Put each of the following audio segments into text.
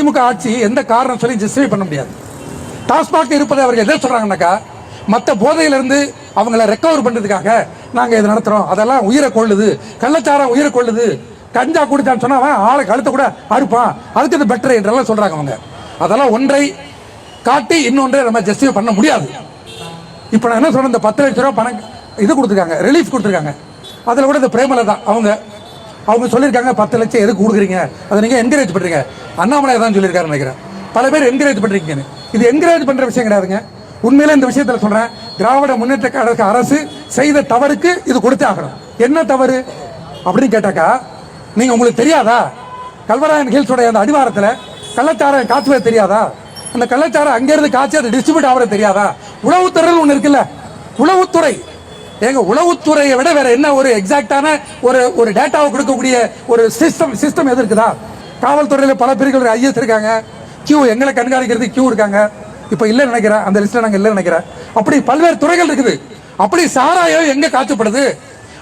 திமுக ஆட்சி எந்த காரணம் சொல்லி ஜஸ்டிஃபை பண்ண முடியாது. டாஸ்மாக் இருப்பதை அவர்கள் எதை சொல்றாங்கன்னாக்கா மற்ற போதையிலிருந்து அவங்கள ரெக்கவர் பண்ணுறதுக்காக நாங்க இதை நடத்துறோம். அதெல்லாம் உயிரை கொள்ளுது. கள்ளச்சாரம் உயிரை கொள்ளுது. கஞ்சா குடித்தான்னு சொன்னா ஆளை கழுத்தை கூட அறுப்பான். அதுக்கு இது பெட்டர் என்றெல்லாம் சொல்றாங்க அவங்க. அதெல்லாம் ஒன்றை காட்டி இன்னொன்றை நம்ம ஜஸ்டிஃபை பண்ண முடியாது. இப்போ நான் என்ன சொல்றேன்? இந்த பத்து லட்ச ரூபா பணம் இது கொடுத்துருக்காங்க. ரிலீஃப் கொடுத்துருக்காங்க. அதில் கூட இந்த பிரேமலதா அவங்க அவங்க சொல்லியிருக்காங்க பத்து லட்சம் எதுக்கு கொடுக்குறீங்க? அதை நீங்கள் என்கரேஜ் பண்ணுறீங்க அண்ணாமலை தான் சொல்லியிருக்காருன்னு நினைக்கிறேன். பல பேர் என்கரேஜ் பண்ணுறீங்கன்னு இது என்கரேஜ் பண்ணுற விஷயம் கிடையாதுங்க. உண்மையில இந்த விஷயத்தில் சொல்கிறேன் திராவிட முன்னேற்ற கழக அரசு செய்த தவறுக்கு இது கொடுத்தே ஆகணும். என்ன தவறு? அப்படின்னு கேட்டாக்கா நீங்கள் உங்களுக்கு தெரியாதா? கல்வராயன் ஹில்ஸோடைய அந்த அடிவாரத்தில் கள்ளச்சாரம் காய்ச்சுவது தெரியாதா? அந்த கள்ளச்சாரம் அங்கேருந்து காய்ச்சி அதை டிஸ்ட்ரிபியூட் ஆகிறது தெரியாதா? உளவுத்துறைன்னு ஒன்று இருக்குல்ல. உளவுத்துறை. எங்க உளவுத்துறையை விட வேற என்ன ஒரு எக்ஸாக்டான ஒரு ஒரு டேட்டாவை கொடுக்கக்கூடிய ஒரு சிஸ்டம் சிஸ்டம் எது இருக்குதா? காவல்துறையில் பல பிரிவுகள் ஐஎஸ் இருக்காங்க. கியூ எங்களை கண்காணிக்கிறது கியூ இருக்காங்க. இப்போ இல்லை நினைக்கிறேன். அந்த லிஸ்ட்டில் நாங்கள் இல்லைன்னு நினைக்கிறேன். அப்படி பல்வேறு துறைகள் இருக்குது. அப்படி சாராயம் எங்கே காய்ச்சப்படுது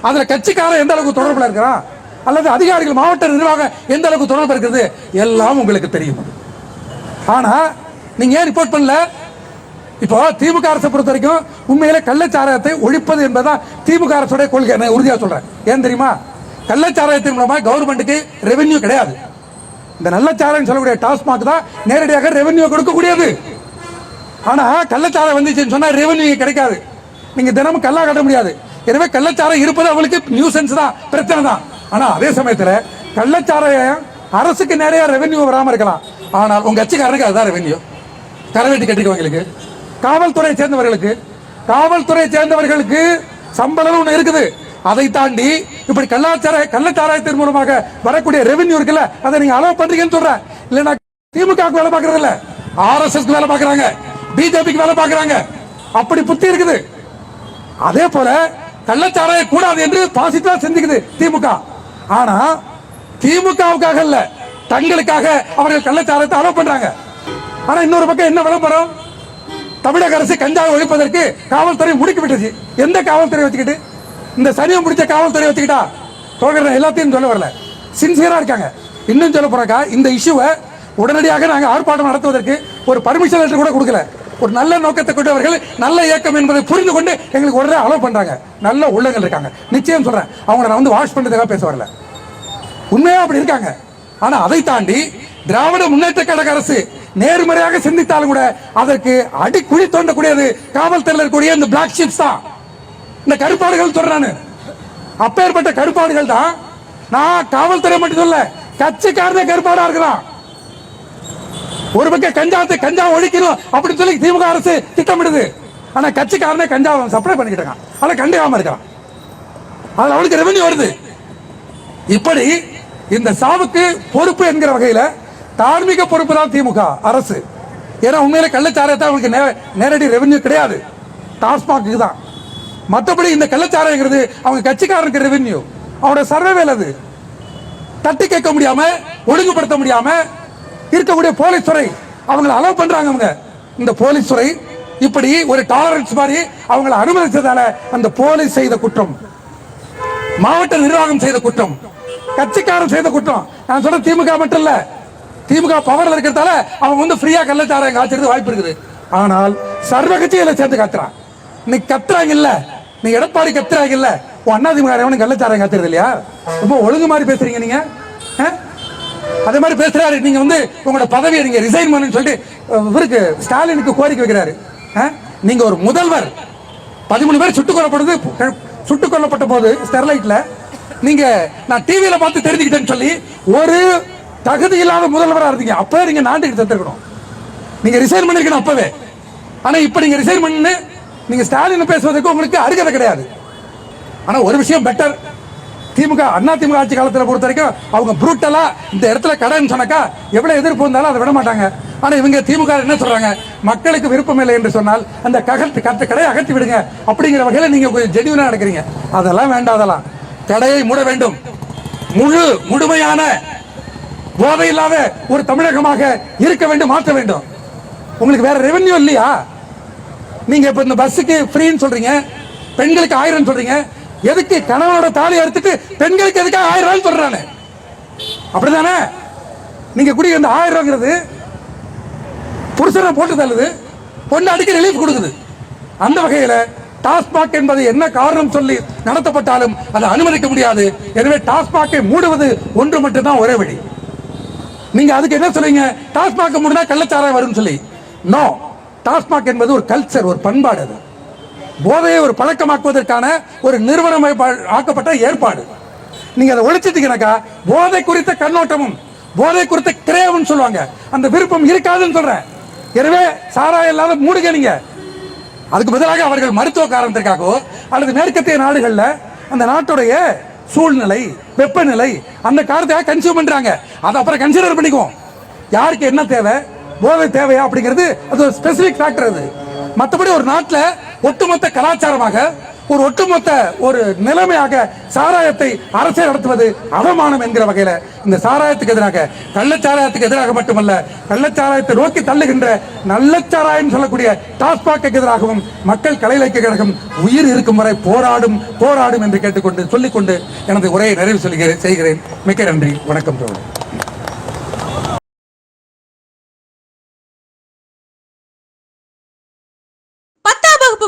அதில் கட்சிக்காரன் எந்த அளவுக்கு தொடர்புல இருக்கிறான்? அல்லது அதிகாரிகள் மாவட்ட நிர்வாகம் எந்த அளவுக்கு தொடர்பு இருக்குது? எல்லாம் உங்களுக்கு தெரியும். ஆனால் நீங்கள் ஏன் ரிப்போர்ட் பண்ணல? இப்போ திமுக அரசை பொறுத்த வரைக்கும் உண்மையிலே கள்ளச்சாராயத்தை ஒழிப்பது என்பதுதான் திமுக அரசுடைய கொள்கை. நான் உறுதியாக சொல்றேன். ஏன் தெரியுமா? கள்ளச்சாராயத்தின் மூலமா கவர்மெண்ட்டுக்கு ரெவென்யூ கிடையாது. இந்த நல்லச்சாராயம் சொல்லக்கூடிய டாஸ்மாக் தான் நேரடியாக ரெவென்யூ கொடுக்கக்கூடியது. ஆனா கள்ளச்சாராயம் வந்துச்சுன்னு சொன்னா ரெவென்யூ கிடைக்காது. நீங்க தினமும் கல்லா கட்ட முடியாது. எனவே கள்ளச்சாராயம் இருப்பது அவங்களுக்கு நியூசன்ஸ் தான் பிரச்சனை தான். ஆனா அதே சமயத்துல கள்ளச்சாராயம் அரசுக்கு நிறைய ரெவென்யூ வராம இருக்கலாம். ஆனால் உங்க கட்சிக்காரனுக்கு அதுதான் ரெவென்யூ கரவேட்டி கட்டிக்கவங்களுக்கு காவல்துறை சேர்ந்தவர்களுக்கு காவல்துறை சேர்ந்தவர்களுக்கு சம்பளம் ஒன்று இருக்குது. அதை தாண்டி இப்படி கல்லாச்சார கள்ளச்சாராயத்தின் மூலமாக வரக்கூடிய ரெவென்யூ இருக்குல்ல அதை நீங்க அலோவ் பண்றீங்கன்னு சொல்றேன் இல்லைன்னா திமுக வேலை பார்க்கறது இல்ல. ஆர்எஸ்எஸ் வேலை பார்க்கறாங்க. பிஜேபிக்கு வேலை பார்க்கறாங்க. அப்படி புத்தி இருக்குது. அதே போல கள்ளச்சாராய கூடாது என்று பாசிட்டிவா சிந்திக்குது திமுக. ஆனா திமுகவுக்காக இல்ல தங்களுக்காக அவர்கள் கள்ளச்சாராயத்தை அலோவ் பண்றாங்க. ஆனா இன்னொரு பக்கம் என்ன விளம்பரம்? தமிழக அரசு கஞ்சாவை ஒழிப்பதற்கு காவல்துறை முடுக்கி விட்டுச்சு எந்த காவல்துறை வச்சுக்கிட்டு? இந்த சனியம் பிடிச்ச காவல்துறை வச்சுக்கிட்டா? தோகர் எல்லாத்தையும் சொல்ல வரல. சின்சியரா இருக்காங்க. இன்னும் சொல்ல போறாக்கா இந்த இஷ்யூவை உடனடியாக நாங்கள் ஆர்ப்பாட்டம் நடத்துவதற்கு ஒரு பர்மிஷன் லெட்டர் கூட கொடுக்கல. ஒரு நல்ல நோக்கத்தை கொண்டவர்கள் நல்ல இயக்கம் என்பதை புரிந்து கொண்டு எங்களுக்கு உடனே அலோவ் பண்றாங்க. நல்ல உள்ளங்கள் இருக்காங்க. நிச்சயம் சொல்றேன். அவங்கள நான் வந்து வாஷ் பண்ணுறதுக்காக பேச வரல. உண்மையா அப்படி இருக்காங்க. ஆனா அதை தாண்டி திராவிட முன்னேற்ற கழக அரசு நேர்மறையாக சிந்தித்தாலும் கூட அதற்கு அடிக்குழி தோண்டக்கூடியது காவல்துறையில் இருக்கக்கூடிய இந்த பிளாக் ஷிப்ஸ் தான். இந்த கருப்பாடுகள் சொல்றானு அப்பேற்பட்ட கருப்பாடுகள் தான். நான் காவல்துறை மட்டும் சொல்ல கட்சிக்காரனே கருப்பாடா இருக்கிறான் ஒரு பக்கம் கஞ்சாத்து கஞ்சா ஒழிக்கணும் அப்படின்னு சொல்லி திமுக அரசு திட்டமிடுது. ஆனா கட்சிக்காரனே கஞ்சா சப்ளை பண்ணிக்கிட்டு இருக்கான். அதை கண்டுக்காம இருக்கான். அதுல அவனுக்கு ரெவென்யூ வருது. இப்படி இந்த சாவுக்கு பொறுப்பு என்கிற வகையில தார்மீக பொறுப்பு தான் திமுக அரசு. ஏன்னா உண்மையில கள்ளச்சாரத்தை அவங்களுக்கு நே- நேரடி ரெவென்யூ கிடையாது. டாஸ்மாக்கு தான். மற்றபடி இந்த கள்ளச்சாரங்கிறது அவங்க கட்சிக்காரனுக்கு ரெவென்யூ அவனோட சர்வேவேல் அது. தட்டி கேட்க முடியாம ஒழுங்குபடுத்த முடியாம இருக்கக்கூடிய போலீஸ் துறை அவங்களை அலோவ் பண்றாங்க அவங்க. இந்த போலீஸ் துறை இப்படி ஒரு டாலரன்ஸ் மாதிரி அவங்களை அனுமதிச்சதால அந்த போலீஸ் செய்த குற்றம். மாவட்ட நிர்வாகம் செய்த குற்றம். கட்சிக்காரன் செய்த குற்றம். நான் சொல்ற திமுக மட்டும் இல்லை. திமுக பவர்ல இருக்கிறதால அவன் வந்து ஃப்ரீயா கள்ளச்சாராயம் காய்ச்சறது வாய்ப்பு இருக்குது. ஆனால் சர்வ கட்சியில சேர்ந்து காத்துறான். நீ கத்துறாங்க இல்ல. நீ எடப்பாடி கத்துறாங்க இல்ல. உன் அண்ணா திமுக எவனும் கள்ளச்சாராயம் காத்துறது இல்லையா? ரொம்ப ஒழுங்கு மாதிரி பேசுறீங்க நீங்க. ஆ? அதே மாதிரி பேசுறாரு. நீங்க வந்து உங்களோட பதவியை நீங்க ரிசைன் பண்ணுன்னு சொல்லிட்டு இவருக்கு ஸ்டாலினுக்கு கோரிக்கை வைக்கிறாரு. ஆ? நீங்க ஒரு முதல்வர். பதிமூணு பேர் சுட்டுக் கொல்லப்படுது. சுட்டுக் கொல்லப்பட்ட போது ஸ்டெர்லைட்ல நீங்க நான் டிவியில பார்த்து தெரிஞ்சுக்கிட்டேன்னு சொல்லி ஒரு தகுதி இல்லாத முதல்வராக இருந்தீங்க. அப்பவே நீங்க நாட்டுக்கு தத்திருக்கணும் நீங்க ரிசைன் பண்ணிருக்கணும் அப்பவே. ஆனா இப்ப நீங்க ரிசைன் பண்ணு நீங்க ஸ்டாலின் பேசுவதற்கு உங்களுக்கு அருகதை கிடையாது. ஆனா ஒரு விஷயம் பெட்டர் திமுக அண்ணா திமுக ஆட்சி காலத்துல பொறுத்த வரைக்கும் அவங்க புரூட்டலா இந்த இடத்துல கடைன்னு சொன்னாக்கா எவ்வளவு எதிர்ப்பு இருந்தாலும் அதை விட மாட்டாங்க ஆனா இவங்க திமுக என்ன சொல்றாங்க? மக்களுக்கு விருப்பம் இல்லை என்று சொன்னால் அந்த ககத்து கத்த கடையை அகற்றி விடுங்க அப்படிங்கிற வகையில் நீங்க கொஞ்சம் ஜெனியூனா நடக்கிறீங்க. அதெல்லாம் வேண்டாம் அதெல்லாம். கடையை மூட வேண்டும். முழு முழுமையான போதை இல்லாத ஒரு தமிழகமாக இருக்க வேண்டும் மாற்ற வேண்டும். உங்களுக்கு வேற ரெவென்யூ இல்லையா? நீங்க இப்ப இந்த பஸ்ஸுக்கு ஃப்ரீன்னு சொல்றீங்க பெண்களுக்கு ஆயிரம் சொல்றீங்க எதுக்கு கணவனோட தாலி அறுத்துட்டு பெண்களுக்கு எதுக்காக ஆயிரம் ரூபாய் சொல்றானே? அப்படிதானே நீங்க குடி இந்த ஆயிரம் ரூபாங்கிறது புருஷனை போட்டு தள்ளுது பொண்ணு அடிக்க ரிலீஃப் கொடுக்குது. அந்த வகையில டாஸ்மாக் என்பது என்ன காரணம் சொல்லி நடத்தப்பட்டாலும் அதை அனுமதிக்க முடியாது. எனவே டாஸ்மாகை மூடுவது ஒன்று மட்டும்தான் ஒரே வழி. நீங்க அதுக்கு என்ன சொல்றீங்க? டாஸ்மாக் மூடினா கள்ளச்சாராயம் வரும்னு சொல்லி. நோ டாஸ்மாக் என்பது ஒரு கல்ச்சர் ஒரு பண்பாடு அது. போதையை ஒரு பழக்கமாக்குவதற்கான ஒரு நிறுவனம் ஆக்கப்பட்ட ஏற்பாடு. நீங்க அதை ஒழிச்சிட்டீங்கன்னாக்கா போதை குறித்த கண்ணோட்டமும் போதை குறித்த கிரேவும் சொல்லுவாங்க. அந்த விருப்பம் இருக்காதுன்னு சொல்றேன். எனவே சாராயம் இல்லாத மூடுங்க நீங்க. அதுக்கு பதிலாக அவர்கள் மருத்துவ காரணத்திற்காகவோ அல்லது மேற்கத்திய நாடுகளில் அந்த நாட்டுடைய சூழ்நிலை வெப்பநிலை அந்த காரத்தை கன்சியூம் பண்றாங்க. அதை அப்புறம் கன்சிடர் பண்ணிக்குவோம். யாருக்கு என்ன தேவை? போதை தேவையா அப்படிங்கிறது அது ஒரு ஸ்பெசிபிக் ஃபேக்டர் அது. மற்றபடி ஒரு நாட்டில் ஒட்டுமொத்த கலாச்சாரமாக ஒரு ஒட்டுமொத்த ஒரு நிலைமையாக சாராயத்தை அரசே நடத்துவது அவமானம் என்கிற வகையில இந்த சாராயத்துக்கு எதிராக கள்ளச்சாராயத்துக்கு எதிராக மட்டுமல்ல கள்ளச்சாராயத்தை நோக்கி தள்ளுகின்ற நல்லச்சாராயம் சொல்லக்கூடிய டாஸ்பாக்கு எதிராகவும் மக்கள் கலை இலக்கிய கழகம் உயிர் இருக்கும் வரை போராடும் போராடும் என்று கேட்டுக்கொண்டு சொல்லிக்கொண்டு எனது உரையை நிறைவு சொல்கிறேன் செய்கிறேன். மிக்க நன்றி. வணக்கம் தோழர்.